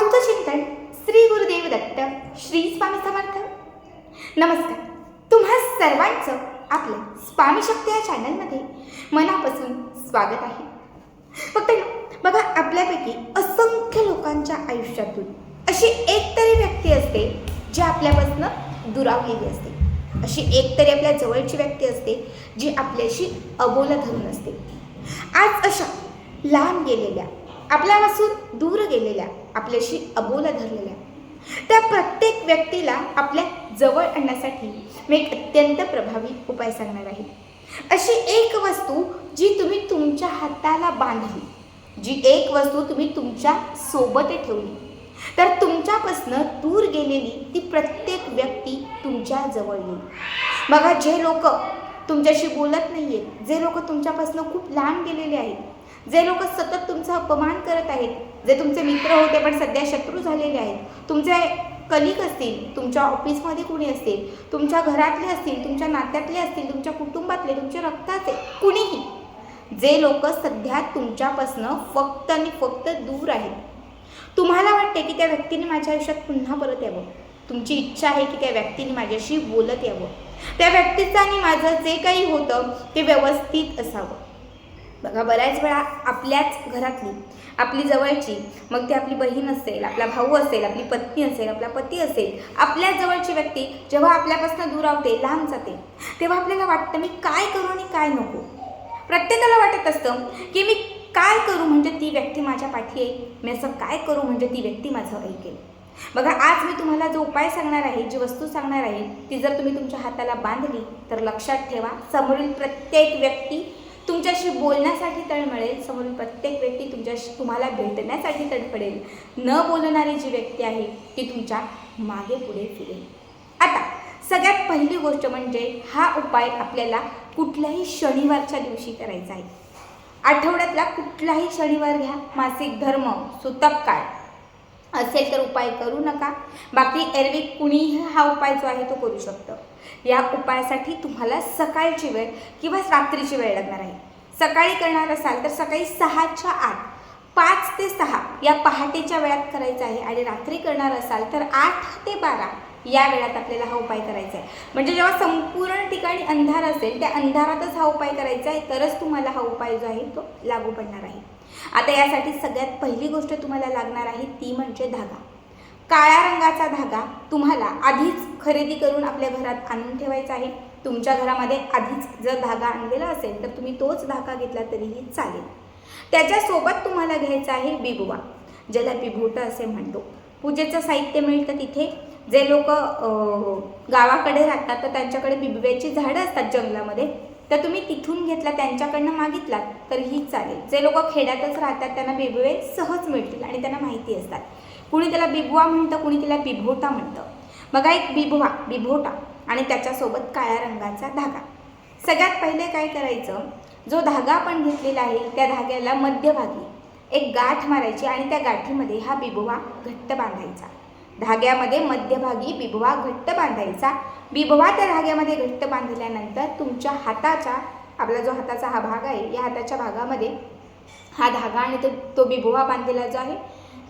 अवधूत चिंतन श्री गुरुदेव दत्त श्री स्वामी समर्थ. नमस्कार. तुम्हा सर्वांचं आपल्या स्वामी शक्ती या चॅनलमध्ये मनापासून स्वागत आहे. फक्त ना, बघा आपल्यापैकी असंख्य लोकांच्या आयुष्यातून अशी एक तरी व्यक्ती असते जी आपल्यापासून दुरावलेली असते. अशी एक तरी आपल्या जवळची व्यक्ती असते जी आपल्याशी अबोला धरून असते. आज अशा लांब गेलेल्या आपल्यापासून दूर गेलेल्या आपल्याशी अबोला धरलेल्या. त्या प्रत्येक व्यक्तीला आपल्या जवळ आणण्यासाठी मी एक अत्यंत प्रभावी उपाय सांगणार आहे. अशी एक वस्तू जी तुम्ही तुमच्या हाताला बांधली जी एक वस्तू तुम्ही तुमच्यासोबत ठेवली तर तुमच्यापासनं दूर गेलेली ती प्रत्येक व्यक्ती तुमच्या जवळ येईल. बघा जे लोक तुमच्याशी बोलत नाही आहेत जे लोक तुमच्यापासनं खूप लांब गेलेले आहेत जे लोक सतत तुमचा अपमान करत आहेत जे तुमचे मित्र होते पण सध्या शत्रू झालेले आहेत तुमचे कलिक असतील तुमच्या ऑफिसमध्ये कुणी असतील तुमच्या घरातले असतील तुमच्या नात्यातले असतील तुमच्या कुटुंबातले तुमच्या रक्ताचे कुणीही. जे लोक सध्या तुमच्यापासनं फक्त आणि फक्त दूर आहेत. तुम्हाला वाटते की त्या व्यक्तीने माझ्या आयुष्यात पुन्हा परत यावं? तुमची इच्छा आहे की त्या व्यक्तीने माझ्याशी बोलत यावं? त्या व्यक्तीचं आणि माझं जे काही होतं ते व्यवस्थित असावं. बघा बऱ्याच वेळा आपल्याच घरातली आपली जवळची मग ती आपली बहीण असेल आपला भाऊ असेल आपली पत्नी असेल आपला पती असेल आपल्या जवळची व्यक्ती जेव्हा आपल्यापासून दूर आवते लांब जाते तेव्हा आपल्याला वाटतं मी काय करू आणि काय नको? प्रत्येकाला वाटत असतं की मी काय करू म्हणजे ती व्यक्ती माझ्या पाठी येईल? मी असं काय करू म्हणजे ती व्यक्ती माझं ऐकेल? बघा आज मी तुम्हाला जो उपाय सांगणार आहे जी वस्तू सांगणार आहे ती जर तुम्ही तुमच्या हाताला बांधली तर लक्षात ठेवा समोरील प्रत्येक व्यक्ती तुमच्याशी बोलण्यासाठी तळमळेल समोरून प्रत्येक व्यक्ती तुमच्याशी तुम्हाला भेटण्यासाठी तडफडेल न बोलणारी जी व्यक्ती आहे ती तुमच्या मागे पुढे फिरेल. आता सगळ्यात पहिली गोष्ट म्हणजे हा उपाय आपल्याला कुठल्याही शनिवारच्या दिवशी करायचा आहे. आठवड्यातला कुठलाही शनिवार घ्या. मासिक धर्म सुतक काळ. असेल तर उपाय करू नका. बाकी एरवी कुणीही हा उपाय जो आहे तो करू शकतं. या उपायासाठी तुम्हाला सकाळची वेळ किंवा रात्रीची वेळ लागणार आहे. सकाळी करणार असाल तर सकाळी सहाच्या आत पाच ते सहा या पहाटेच्या वेळात करायचं आहे आणि रात्री करणार असाल तर आठ ते बारा या वेळात आपल्याला हा उपाय करायचा आहे. म्हणजे जेव्हा संपूर्ण ठिकाणी अंधार असेल त्या अंधारातच हा उपाय करायचा आहे तरच तुम्हाला हा उपाय जो आहे तो लागू पडणार आहे. आता यासाठी सगळ्यात पहिली गोष्ट तुम्हाला लागणार आहे ती म्हणजे धागा. काळ्या रंगाचा धागा तुम्हाला आधीच खरेदी करून आपल्या घरात आणून ठेवायचा आहे. तुमच्या घरामध्ये आधीच जर धागा आणलेला असेल तर तुम्ही तोच धागा घेतला तरीही चालेल. त्याच्यासोबत तुम्हाला घ्यायचा आहे बिबवा ज्याला बिभोटं असे म्हणतो. पूजेचं साहित्य मिळतं तिथे. जे लोक गावाकडे राहतात तर त्यांच्याकडे बिबव्याची झाडं असतात जंगलामध्ये. तर तुम्ही तिथून घेतला त्यांच्याकडनं मागितलात तरीही चालेल. जे लोक खेड्यातच राहतात त्यांना बिबवे सहज मिळतील आणि त्यांना माहिती असतात. कुणी त्याला बिबवा म्हणतं कुणी त्याला बिभोटा म्हणतं. बघा एक बिबवा बिभोटा आणि त्याच्यासोबत काळ्या रंगाचा धागा. सगळ्यात पहिले काय करायचं? जो धागा आपण घेतलेला आहे त्या धाग्याला मध्यभागी एक गाठ मारायची आणि त्या गाठीमध्ये हा बिबवा घट्ट बांधायचा. धाग्यामध्ये मध्यभागी बिभवा घट्ट बांधायचा. बिभवा त्या धाग्यामध्ये घट्ट बांधल्यानंतर तुमच्या हाताच्या आपला जो हाताचा हा भाग आहे या हाताच्या भागामध्ये हा धागा आणि तो तो बिभवा बांधलेला जो आहे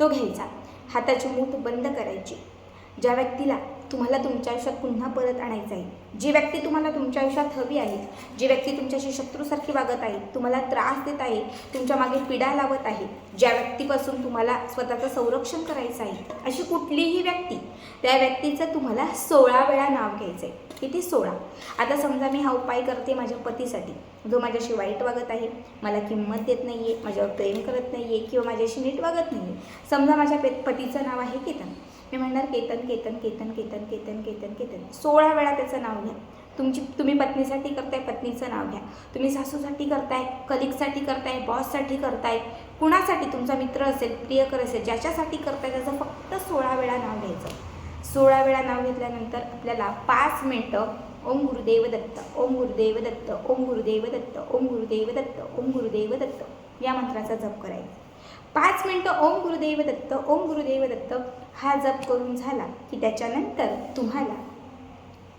तो घ्यायचा. हाताची मूठ बंद करायची. ज्या व्यक्तीला तुम्हाला तुमच्या आयुष्यात पुन्हा परत आणायचं आहे जी व्यक्ती तुम्हाला तुमच्या आयुष्यात हवी आहे जी व्यक्ती तुमच्याशी शत्रूसारखी वागत आहे तुम्हाला त्रास देत आहे तुमच्या मागे पिढा लावत आहे ज्या व्यक्तीपासून तुम्हाला स्वतःचं संरक्षण करायचं आहे अशी कुठलीही व्यक्ती त्या व्यक्तीचं तुम्हाला सोळा वेळा नाव घ्यायचं आहे. किती सोळा? आता समजा मी हा उपाय करते माझ्या पतीसाठी. जो माझ्याशी वाईट वागत आहे मला किंमत देत नाही आहे माझ्यावर प्रेम करत नाही आहे किंवा माझ्याशी नीट वागत नाही आहे समजा माझ्या पे पतीचं नाव आहे केतन. मी म्हणणार केतन केतन केतन केतन केतन केतन केतन. सोळा वेळा त्याचं नाव घ्या. तुमची तुम्ही पत्नीसाठी करताय पत्नीचं नाव घ्या. तुम्ही सासूसाठी करताय कलिकसाठी करताय बॉससाठी करताय कुणासाठी? तुमचा मित्र असेल प्रियकर असेल ज्याच्यासाठी करताय त्याचं फक्त सोळा वेळा नाव घ्यायचं. सोळा वेळा नाव घेतल्यानंतर आपल्याला पाच मिनटं ओम गुरुदेव दत्त ओम गुरुदेव दत्त ओम गुरुदेव दत्त ओम गुरुदेव दत्त ओम गुरुदेव दत्त या मंत्राचा जप करायचा. पाच मिनटं ओम गुरुदेव दत्त ओम गुरुदेव दत्त हा जप करून झाला की त्याच्यानंतर तुम्हाला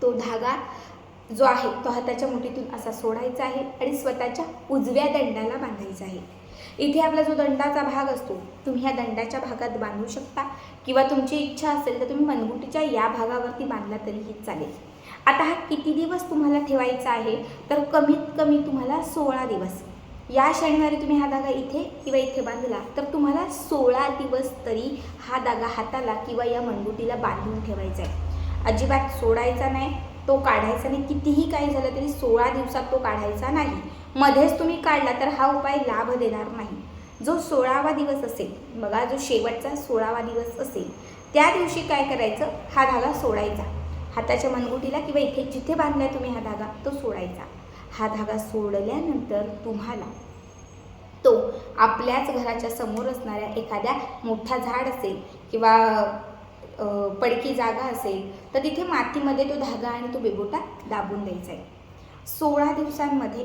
तो धागा जो आहे तो हाताच्या मुठीतून असा सोडायचा आहे आणि स्वतःच्या उजव्या दंडाला बांधायचा आहे. इथे आपला जो दंडाचा भाग असतो तुम्ही ह्या दंडाच्या भागात बांधू शकता किंवा तुमची इच्छा असेल तर तुम्ही मनगुटीच्या या भागावरती बांधला तरीही चालेल. आता हा किती दिवस तुम्हाला ठेवायचा आहे तर कमीत कमी तुम्हाला सोळा दिवस. या शनिवारी तुम्ही हा धागा इथे किंवा इथे बांधला तर तुम्हाला सोळा दिवस तरी हा धागा हाताला किंवा या मनगुटीला बांधून ठेवायचा आहे. अजिबात सोडायचा नाही तो काढायचा नाही कितीही काही झालं तरी सोळा दिवसात तो काढायचा नाही. मध्येच तुम्ही काढला तर हा उपाय लाभ देणार नाही. जो सोळावा दिवस असेल बघा जो शेवटचा सोळावा दिवस असेल त्या दिवशी काय करायचं? हा धागा सोडायचा. हाताच्या मनगुटीला किंवा इथे जिथे बांधलाय तुम्ही हा धागा तो सोडायचा. हा धागा सोडल्यानंतर तुम्हाला तो आपल्याच घराच्या समोर असणाऱ्या एखाद्या मोठा झाड असेल किंवा पडकी जागा असेल तर तिथे मातीमध्ये तो धागा आणि तो बेबोटा दाबून द्यायचा आहे. सोळा दिवसांमध्ये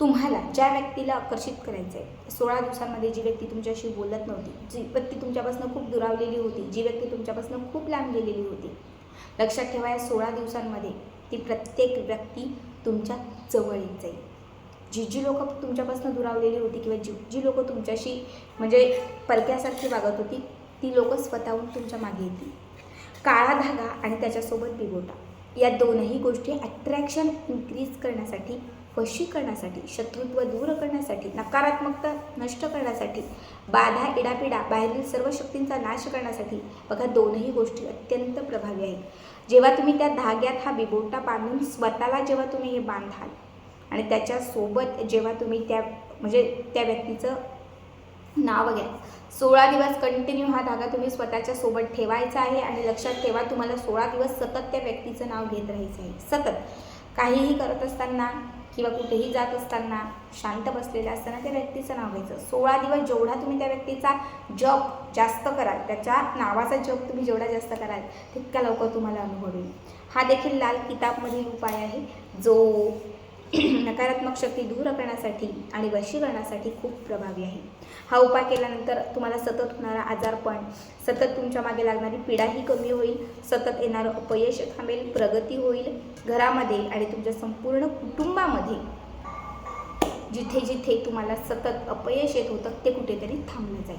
तुम्हाला ज्या व्यक्तीला आकर्षित करायचं आहे सोळा दिवसांमध्ये जी व्यक्ती तुमच्याशी बोलत नव्हती जी व्यक्ती तुमच्यापासून खूप दुरावलेली होती जी व्यक्ती तुमच्यापासून खूप लांब गेलेली होती लक्षात ठेवा या सोळा दिवसांमध्ये ती प्रत्येक व्यक्ती तुमच्या जवळ येत जाईल. जी जी लोकं तुमच्यापासून दुरावलेली होती किंवा जी जी लोकं तुमच्याशी म्हणजे परक्यासारखी वागत होती ती लोकं स्वतःहून तुमच्या मागे येतील. काळा धागा आणि त्याच्यासोबत बिगोटा. या दोनही गोष्टी अट्रॅक्शन इन्क्रीज करण्यासाठी वशीकरणासाठी शत्रुत्व दूर करण्यासाठी नकारात्मकता नष्ट करण्यासाठी बाधा इडापिडा बाहेरील सर्व शक्तींचा नाश करण्यासाठी बघा दोनही गोष्टी अत्यंत प्रभावी आहेत. जेव्हा तुम्ही त्या धाग्यात हा बिबोटा बांधून स्वतःला जेव्हा तुम्ही हे बांधाल आणि त्याच्यासोबत जेव्हा तुम्ही त्या म्हणजे त्या व्यक्तीचं नाव घ्या सोळा दिवस कंटिन्यू हा धागा तुम्ही स्वतःच्या सोबत ठेवायचा आहे आणि लक्षात ठेवा तुम्हाला सोळा दिवस सतत त्या व्यक्तीचं नाव घेत राहायचं आहे. सतत. काहीही करत असताना किंवा कुठेही जात असताना शांत बसलेला असताना त्या व्यक्तीचं नाव घ्यायचं. सोळा दिवस जेवढा तुम्ही त्या व्यक्तीचा जप जास्त कराल त्याच्या नावाचा जप तुम्ही जेवढा जास्त कराल तितका लवकर तुम्हाला अनुभव येईल हा देखील लाल किताबमधील उपाय आहे. जो नकारात्मक शक्ती दूर करण्यासाठी आणि वशीकरणासाठी खूप प्रभावी आहे. हा उपाय केल्यानंतर तुम्हाला सतत होणारा आजारपण सतत तुमच्या मागे लागणारी पीडाही कमी होईल सतत येणारं अपयश थांबेल प्रगती होईल. घरामध्ये आणि तुमच्या संपूर्ण कुटुंबामध्ये जिथे जिथे तुम्हाला सतत अपयश येत होतं ते कुठेतरी थांबलं जाईल.